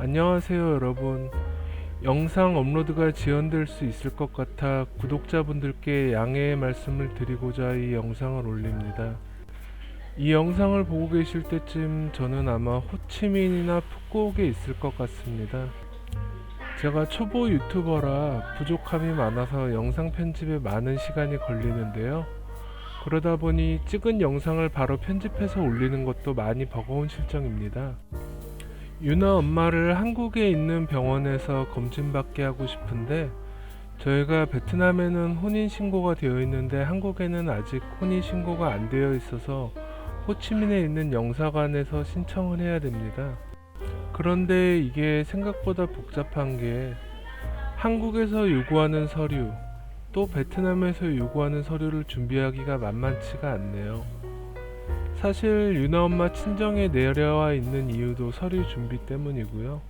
안녕하세요 여러분. 영상 업로드가 지연될 수 있을 것 같아 구독자분들께 양해의 말씀을 드리고자 이 영상을 올립니다. 이 영상을 보고 계실 때쯤 저는 아마 호치민이나 푸꾸옥에 있을 것 같습니다. 제가 초보 유튜버라 부족함이 많아서 영상 편집에 많은 시간이 걸리는데요. 그러다 보니 찍은 영상을 바로 편집해서 올리는 것도 많이 버거운 실정입니다 유나 엄마를 한국에 있는 병원에서 검진받게 하고 싶은데 저희가 베트남에는 혼인신고가 되어 있는데 한국에는 아직 혼인신고가 안 되어 있어서 호치민에 있는 영사관에서 신청을 해야 됩니다. 그런데 이게 생각보다 복잡한 게 한국에서 요구하는 서류 또 베트남에서 요구하는 서류를 준비하기가 만만치가 않네요. 사실 유나 엄마 친정에 내려와 있는 이유도 서류 준비 때문이고요.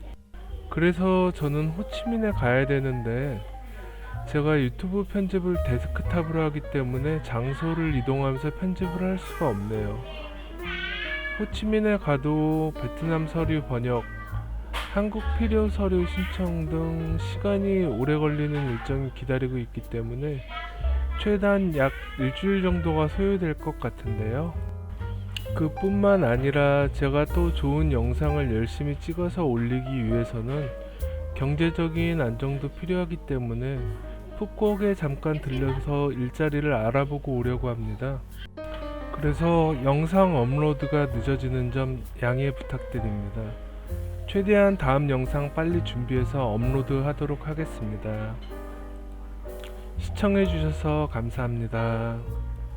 그래서 저는 호치민에 가야 되는데 제가 유튜브 편집을 데스크탑으로 하기 때문에 장소를 이동하면서 편집을 할 수가 없네요. 호치민에 가도 베트남 서류 번역, 한국 필요 서류 신청 등 시간이 오래 걸리는 일정이 기다리고 있기 때문에 최단 약 일주일 정도가 소요될 것 같은데요. 그뿐만 아니라 제가 또 좋은 영상을 열심히 찍어서 올리기 위해서는 경제적인 안정도 필요하기 때문에 푸꾸옥에 잠깐 들려서 일자리를 알아보고 오려고 합니다. 그래서 영상 업로드가 늦어지는 점 양해 부탁드립니다. 최대한 다음 영상 빨리 준비해서 업로드 하도록 하겠습니다. 시청해주셔서 감사합니다.